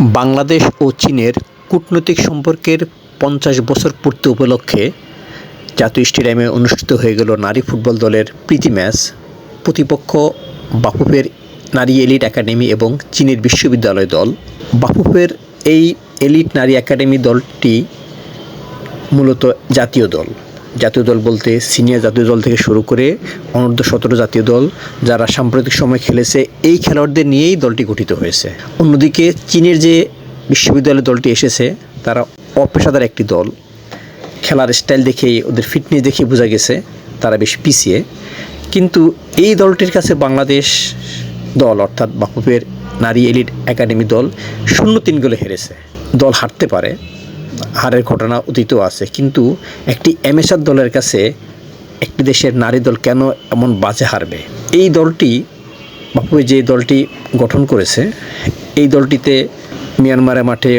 বাংলাদেশ ও চীনের কূটনৈতিক সম্পর্কের পঞ্চাশ বছর পূর্তি উপলক্ষে জাতীয় স্টেডিয়ামে অনুষ্ঠিত হয়ে গেল নারী ফুটবল দলের প্রীতি ম্যাচ। প্রতিপক্ষ বাফুফের নারী এলিট একাডেমি এবং চীনের বিশ্ববিদ্যালয় দল। বাফুফের এই এলিট নারী একাডেমি দলটি মূলত জাতীয় দল। জাতীয় দল বলতে সিনিয়র জাতীয় দল থেকে শুরু করে অনূর্ধ্ব সতেরো জাতীয় দল যারা সাম্প্রতিক সময় খেলেছে, এই খেলোয়াড়দের নিয়েই দলটি গঠিত হয়েছে। অন্যদিকে চীনের যে বিশ্ববিদ্যালয় দলটি এসেছে, তারা অপেশাদার একটি দল। খেলার স্টাইল দেখেই, ওদের ফিটনেস দেখে বোঝা গেছে, তারা বেশ পিছিয়ে। কিন্তু এই দলটির কাছে বাংলাদেশ দল, অর্থাৎ বাপুপের নারী এলিট একাডেমি দল, শূন্য তিন গোলে হেরেছে। দল হারতে পারে হারের ঘটনা অতীতও আছে। কিন্তু একটি এমএসআর দলের কাছে একটি দেশের নারী দল কেন এমন বাজে হারবে? এই দলটি, বাপু যে দলটি গঠন করেছে, এই দলটিতে মিয়ানমারের মাঠে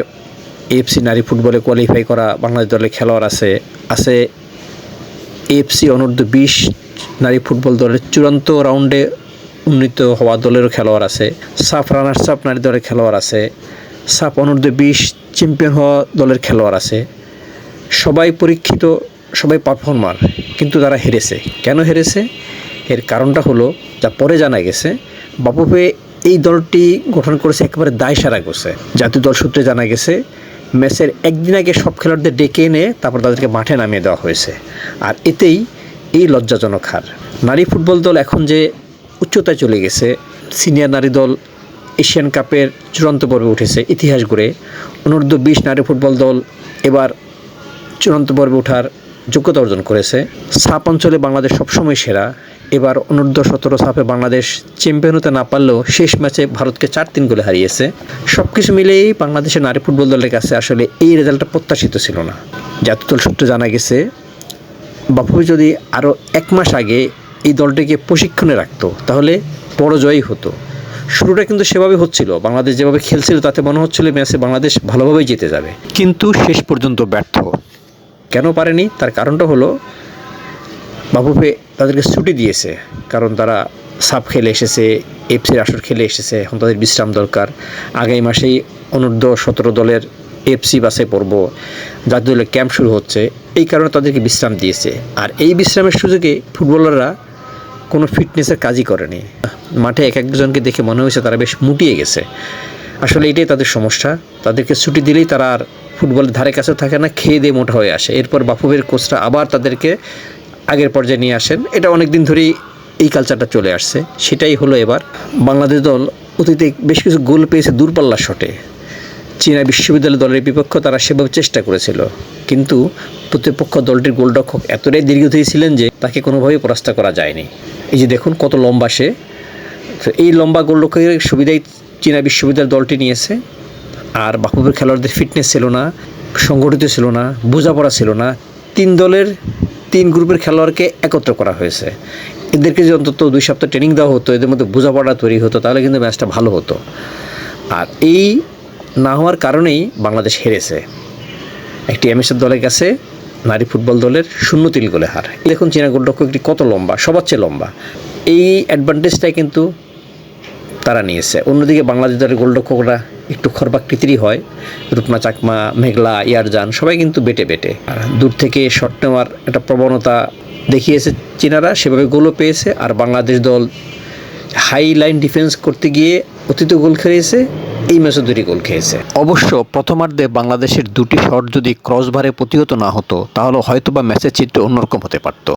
এফসি নারী ফুটবলে কোয়ালিফাই করা বাংলাদেশ দলের খেলোয়াড় আছে আছে এফসি অনূর্ধ্ব বিশ নারী ফুটবল দলের চূড়ান্ত রাউন্ডে উন্নীত হওয়া দলেরও খেলোয়াড় আছে, সাফ রানার্স আপ নারী দলের খেলোয়াড় আছে সাফ অনূর্ধ্ব বিশ চ্যাম্পিয়ন হওয়া দলের খেলোয়াড় আছে। সবাই পরীক্ষিত, সবাই পারফর্মার কিন্তু তারা হেরেছে। কেন হেরেছে? এর কারণটা হলো, যা পরে জানা গেছে বাপুপে এই দলটি গঠন করেছে একেবারে দায় সারা করছে। জাতীয় দল সূত্রে জানা গেছে, ম্যাচের একদিন আগে সব খেলোয়াড়দের ডেকে এনে তারপর তাদেরকে মাঠে নামিয়ে দেওয়া হয়েছে। আর এতেই এই লজ্জাজনক হার। নারী ফুটবল দল এখন যে উচ্চতায় চলে গেছে, সিনিয়র নারী দল এশিয়ান কাপের চূড়ান্ত পর্বে উঠেছে ইতিহাস গড়ে অনূর্ধ্ব বিশ নারী ফুটবল দল এবার চূড়ান্ত পর্বে ওঠার যোগ্যতা অর্জন করেছে। সাপ অঞ্চলে বাংলাদেশ সবসময় সেরা। এবার অনূর্ধ্ব সতেরো সাপে বাংলাদেশ চ্যাম্পিয়ন হতে না পারলেও শেষ ম্যাচে ভারতকে চার তিন গোলে হারিয়েছে। সব কিছু মিলেই বাংলাদেশের নারী ফুটবল দলের কাছে আসলে এই রেজাল্টটা প্রত্যাশিত ছিল না। জাতীয় দল সূত্রে জানা গেছে বাপু যদি আরও এক মাস আগে এই দলটিকে প্রশিক্ষণে রাখতো, তাহলে বড় জয়ই হতো। শুরুটা কিন্তু সেভাবে হচ্ছিল। বাংলাদেশ যেভাবে খেলছিল তাতে মনে হচ্ছিল ম্যাচে বাংলাদেশ ভালোভাবেই জিতে যাবে। কিন্তু শেষ পর্যন্ত ব্যর্থ। কেন পারেনি? তার কারণটা হলো বাবুপে তাদেরকে ছুটি দিয়েছে। কারণ তারা সাপ খেলে এসেছে এফসির আসর খেলে এসেছে এখন তাদের বিশ্রাম দরকার। আগামী মাসেই অনূর্ধ্ব সতেরো দলের এফসি বাসে পড়ব জাতীয় দলের ক্যাম্প শুরু হচ্ছে। এই কারণে তাদেরকে বিশ্রাম দিয়েছে। আর এই বিশ্রামের সুযোগে ফুটবলাররা কোনো ফিটনেসের কাজই করেনি। মাঠে এক একজনকে দেখে মনে হয়েছে তারা বেশ মুটিয়ে গেছে। আসলে এটাই তাদের সমস্যা। তাদেরকে ছুটি দিলেই তারা আর ফুটবলের ধারে কাছেও থাকে না, খেয়ে দিয়ে মোটা হয়ে আসে। এরপর বাফুবের কোচরা আবার তাদেরকে আগের পর্যায়ে নিয়ে আসেন। এটা অনেক দিন ধরেই এই কালচারটা চলে আসছে। সেটাই হলো এবার। বাংলাদেশ দল অতীতে বেশ কিছু গোল পেয়েছে দূরপাল্লার শটে চীনা বিশ্ববিদ্যালয় দলের বিপক্ষ তারা সেভাবে চেষ্টা করেছিল। কিন্তু প্রতিপক্ষ দলটির গোলরক্ষক এতটাই দীর্ঘদেহী ছিলেন যে তাকে কোনোভাবেই পরাস্ত করা যায়নি। এই যে দেখুন কত লম্বা সে। এই লম্বা গোলরক্ষকের সুবিধাই চীনা বিশ্ববিদ্যালয় দলটি নিয়েছে। আর বাফুবের খেলোয়াড়দের ফিটনেস ছিল না, সংগঠিত ছিল না, বোঝাপড়া ছিল না। তিন দলের তিন গ্রুপের খেলোয়াড়কে একত্র করা হয়েছে। এদেরকে যে অন্তত দুই সপ্তাহ ট্রেনিং দেওয়া হতো, এদের মধ্যে বোঝাপড়া তৈরি হতো, তাহলে কিন্তু ম্যাচটা ভালো হতো। আর এই না হওয়ার কারণেই বাংলাদেশ হেরেছে। একটি এমএসএর দলের কাছে নারী ফুটবল দলের শূন্য তিল গোলে হার। দেখুন চীনা গোলরক্ষকটি কত লম্বা, সবার চেয়ে লম্বা। এই অ্যাডভান্টেজটাই কিন্তু তারা নিয়েছে। অন্যদিকে বাংলাদেশ দলের গোলরক্ষকরা একটু খরবাকৃতিরই হয়। রূপনা চাকমা, মেঘলা, ইয়ারজান, সবাই কিন্তু বেটে বেটে। আর দূর থেকে শট নেওয়ার একটা প্রবণতা দেখিয়েছে চীনারা, সেভাবে গোলও পেয়েছে। আর বাংলাদেশ দল হাই লাইন ডিফেন্স করতে গিয়ে অতীত গোল খেয়েছে এই ম্যাচে দুটি গোল খেয়েছে। অবশ্য প্রথমার্ধে বাংলাদেশের দুটি শট যদি ক্রসবারে প্রতিহত না হতো, তাহলে হয়তোবা ম্যাচের চিত্র অন্যরকম হতে পারত।